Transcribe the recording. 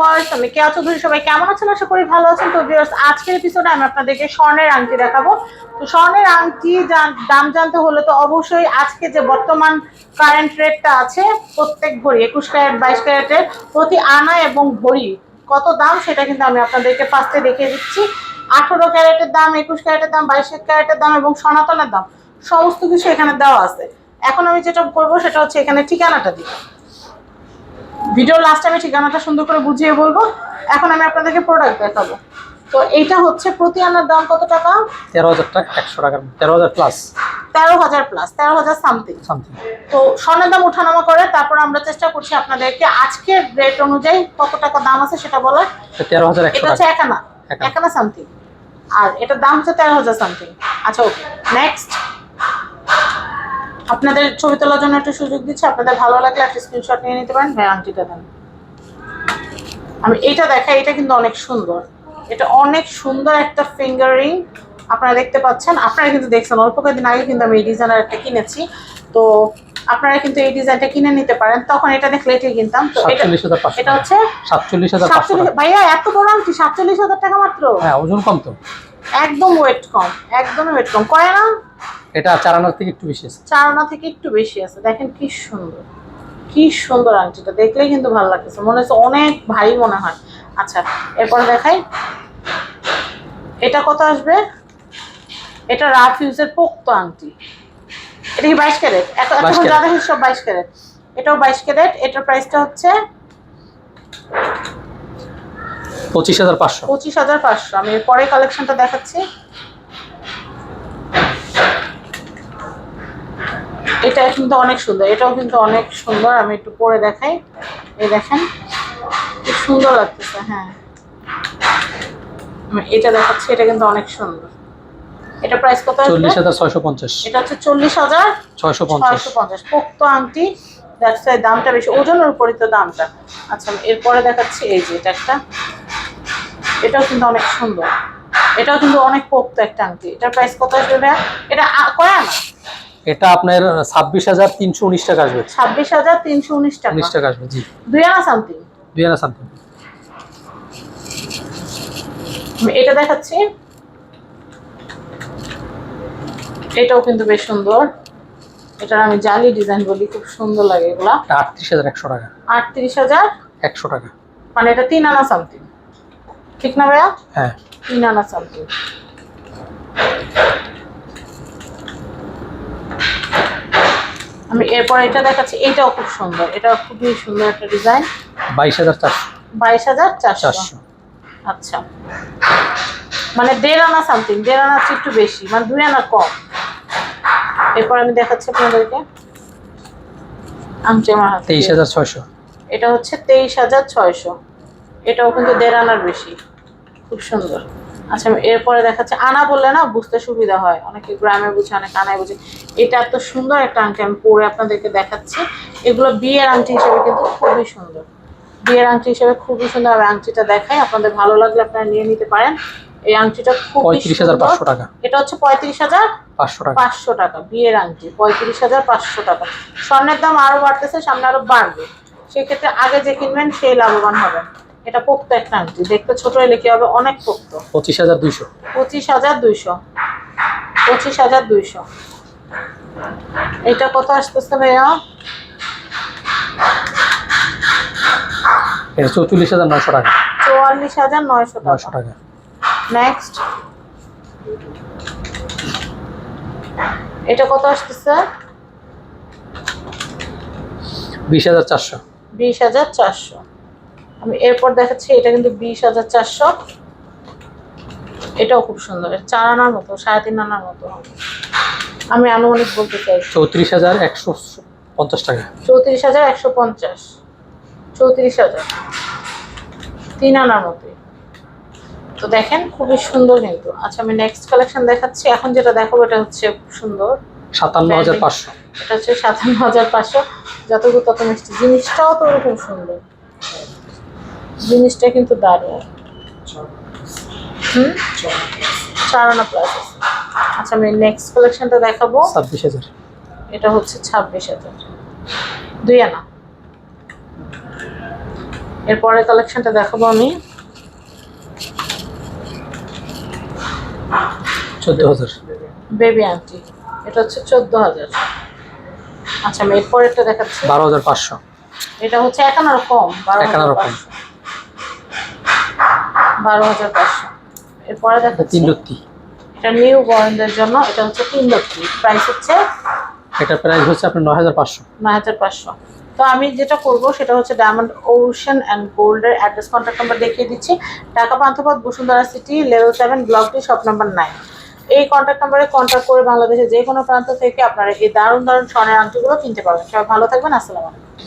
Viewers আমি কেয়া চৌধুরী সবাই কেমন আছেন? আশা করি ভালো আছেন। তো ভিউয়ার্স আজকের এপিসোডে আমি আপনাদেরকে স্বর্ণের আংটি দেখাবো। তো স্বর্ণের আংটি দাম জানতে হলে তো অবশ্যই আজকে যে বর্তমান কারেন্ট রেটটা আছে, প্রত্যেক ভরি, একুশ ক্যারেট, বাইশ ক্যারেটের প্রতি আনা এবং ভরি, কত দাম সেটা কিন্তু আমি আপনাদেরকে ফার্স্টে দেখিয়ে দিচ্ছি। আঠারো ক্যারেটের দাম, একুশ ক্যারেটের দাম, বাইশ ক্যারেটের দাম এবং সনাতনের দাম, সমস্ত কিছু এখানে দেওয়া আছে। এখন আমি যেটা করব সেটা হচ্ছে এখানে ঠিকানাটা দিই। ভিডিও লাস্টে আমি ঠিকানাটা সুন্দর করে বুঝিয়ে বলব। এখন আমি আপনাদেরকে প্রোডাক্ট দেখাবো। তো এইটা হচ্ছে প্রতি আনার দাম কত টাকা? তেরো হাজার টাকা একশো টাকা তেরো হাজার প্লাস তেরো হাজার প্লাস তেরো হাজার সামথিং সামথিং তো স্বর্ণের দাম ওঠানামা করে তারপর আমরা চেষ্টা করছি আপনাদেরকে আজকের রেট অনুযায়ী কত টাকা দাম আছে সেটা বলার। তেরো হাজার এটা হচ্ছে একানা একানা। একানা সামথিং আর এটার দাম হচ্ছে তেরো হাজার সামথিং আচ্ছা ওকে নেক্সট আপনাদের ছবি তোলার জন্য একটু সুযোগ দিচ্ছি। আপনাদের ভালো লাগলে একটা স্ক্রিনশট নিয়ে নিতে পারেন। ভাই আংটিটা দেন। আমি এটা দেখাই এটা কিন্তু অনেক সুন্দর। এটা অনেক সুন্দর একটা ফিঙ্গারিং আপনারা দেখতে পাচ্ছেন আপনারা কিন্তু দেখছেন। অল্প কয়েকদিন আগে কিন্তু আমি এই ডিজাইনার একটা কিনেছি। তো আপনারা কিন্তু এই ডিজাইনটা কিনে নিতে পারেন। তখন এটা দেখলে এটাই কিনতাম। তো এটা হচ্ছে সাতচল্লিশ হাজার ভাইয়া এত বড় আংটি সাতচল্লিশ হাজার টাকা মাত্র? হ্যাঁ ওজন কম তো। একদম ওয়েট কম একদমই ওয়েট কম। কয় না এটা চার আনার থেকে একটু বেশি আছে। চার আনা থেকে একটু বেশি আছে। দেখেন কি সুন্দর কি সুন্দর আংটিটা। দেখলেই কিন্তু ভালো লাগতেছে। মনে হচ্ছে অনেক ভারী মনে হয়। আচ্ছা এরপর দেখাই। এটা কত আসবে? এটা রাফ ইউজের পোক্ত আংটি। এটা কি বাইশ ক্যারেট? এখন 22 এখন ক্যারেট। যা দেখি সব বাইশ ক্যারেট। এটাও বাইশ ক্যারেট। এটার প্রাইসটা হচ্ছে পঁচিশ হাজার পাঁচশো। পঁচিশ হাজার পাঁচশো। আমি এর পরে কালেকশনটা দেখাচ্ছি। এটা কিন্তু অনেক সুন্দর। এটাও কিন্তু অনেক সুন্দর। আমি একটু পরে দেখাই। এই দেখেন কি সুন্দর লাগতেছে হ্যাঁ। এটা দেখাচ্ছি এটা কিন্তু অনেক সুন্দর। এটা প্রাইস কত চল্লিশ হাজার ছয়শো পঞ্চাশ। এটা হচ্ছে চল্লিশ হাজার ছয়শো পঞ্চাশ। পঞ্চাশ। পোক্ত আংটি। দ্যাটস দামটা বেশি। ওজনের উপরই তো দামটা। আচ্ছা এরপরে দেখাচ্ছি। এই যে এটা একটা এটাও কিন্তু অনেক সুন্দর। এটাও কিন্তু অনেক পোক্ত একটা আংটি। এটার প্রাইস কত আসবে ভাইয়া? এটা কয় আনা? এটা আপনার ছাব্বিশ হাজার তিনশো উনিশ টাকা আসবে। ছাব্বিশ হাজার তিনশো উনিশ টাকা। উনিশ টাকা আসবে জি। দুই আনা সামথিং দুই আনা সামথিং আমি এটা দেখাচ্ছি। এটাও কিন্তু বেশ সুন্দর। এটার আমি জালি ডিজাইন বলি খুব সুন্দর লাগে এগুলা। আটত্রিশ হাজার একশো টাকা। আটত্রিশ হাজার? একশো টাকা। মানে এটা তিন আনা সামথিং ঠিক না ভাইয়া? হ্যাঁ। তিন আনা সামথিং আমি এরপর এটা দেখাচ্ছি এটাও খুব সুন্দর এটাও খুবই সুন্দর একটা ডিজাইন। বাইশ হাজার চারশো। বাইশ হাজার চারশো। আচ্ছা। মানে দেড় আনা সামথিং দেড় চেয়ে একটু বেশি মানে দুই আনা কম। এরপর আমি দেখাচ্ছি আপনাদেরকে। আংটি আমার হাতে। তেইশ হাজার ছয়শো। এটা হচ্ছে তেইশ হাজার ছয়শো। এটাও কিন্তু দেড় আনার বেশি। খুব সুন্দর। আচ্ছা এরপরে দেখাচ্ছি। আনা বললে না বুঝতে সুবিধা হয়। অনেকে গ্রামে বুঝে অনেকে আনায় বুঝে। এটা এত সুন্দর একটা আংটি আমি পরে আপনাদেরকে দেখাচ্ছি। এগুলো বিয়ের আংটি হিসেবে কিন্তু খুবই সুন্দর। বিয়ের আংটি হিসেবে খুবই সুন্দর। আমি আংটিটা দেখাই আপনাদের ভালো লাগলে আপনারা নিয়ে নিতে পারেন। এই আংটিটা খুব পঁয়ত্রিশ হাজার পাঁচশো টাকা। এটা হচ্ছে পঁয়ত্রিশ হাজার পাঁচশো টাকা। পাঁচশো টাকা বিয়ের আংটি। পঁয়ত্রিশ হাজার পাঁচশো টাকা। স্বর্ণের দাম আরও বাড়তেছে সামনে আরও বাড়বে। সেক্ষেত্রে আগে যে কিনবেন সেই লাভবান হবেন। এটা পোক্ত একটা আংটি। দেখতে ছোট হলে কি হবে অনেক পোক্ত। পঁচিশ হাজার দুইশো। পঁচিশ হাজার দুইশো। পঁচিশ হাজার দুইশো। এটা কত আসতেছে ভাইয়া? এটা চৌচল্লিশ হাজার নয়শো টাকা। চুয়াল্লিশ হাজার নয়শো নয়শো টাকা। নেক্সট এটা কত আসতেছে? বিশ হাজার চারশো। বিশ হাজার চারশো। আমি এরপর দেখাচ্ছি এটা কিন্তু বিশ হাজার চারশো। এটাও খুব সুন্দর। চার আনার মতো সাড়ে তিন আনার মতো। আমি আনুমানিক বলতে চাই। চৌত্রিশ হাজার একশো পঞ্চাশ টাকা। চৌত্রিশ হাজার একশো পঞ্চাশ। চৌত্রিশ হাজার। তিন আনার মতোই তো দেখেন খুবই সুন্দর কিন্তু। আচ্ছা আমি নেক্সট কালেকশন দেখাচ্ছি। এখন যেটা দেখাবো এটা হচ্ছে সুন্দর। সাতান্ন হাজার পাঁচশো। এটা হচ্ছে সাতান্ন হাজার পাঁচশো। যতটুকু তত মিষ্টি। জিনিসটাও তো ওরকম সুন্দর। জিনিসটা কিন্তু দারুণ। হুম? চার আনা প্লাস আচ্ছা আমি নেক্সট কালেকশনটা দেখাবো। ছাব্বিশ হাজার। এটা হচ্ছে ছাব্বিশ হাজার। দুই আনা এরপরে কালেকশনটা দেখাবো আমি। চোদ্দ হাজার। বেবি আন্টি এটা হচ্ছে চোদ্দ হাজার। আচ্ছা আমি এরপরেরটা দেখাচ্ছি। বারো হাজার পাঁচশো। এটা হচ্ছে এক আনার কম বারো আনারও কম। বারো হাজার পাঁচশো। এরপরে দেখাচ্ছি। তিন লত্তি এটা নিউ বয়েনদের জন্য এটা হচ্ছে তিন লক্ষ প্রাইস হচ্ছে এটার প্রাইস হচ্ছে আপনার নয় হাজার পাঁচশো। নয় হাজার পাঁচশো। তো আমি যেটা করব সেটা হচ্ছে ডায়মন্ড ওশান অ্যান্ড গোল্ডের অ্যাড্রেস কন্ট্যাক্ট নাম্বার দেখিয়ে দিচ্ছি। Dhaka Panthapath Bashundhara City level seven block D shop number nine এই কন্ট্যাক্ট নাম্বারে কন্ট্যাক্ট করে বাংলাদেশের যে কোনো প্রান্ত থেকে আপনারা এই দারুণ দারুণ স্বর্ণের আংটিগুলো কিনতে পারবেন। সবাই ভালো থাকবেন আসসালামু আলাইকুম।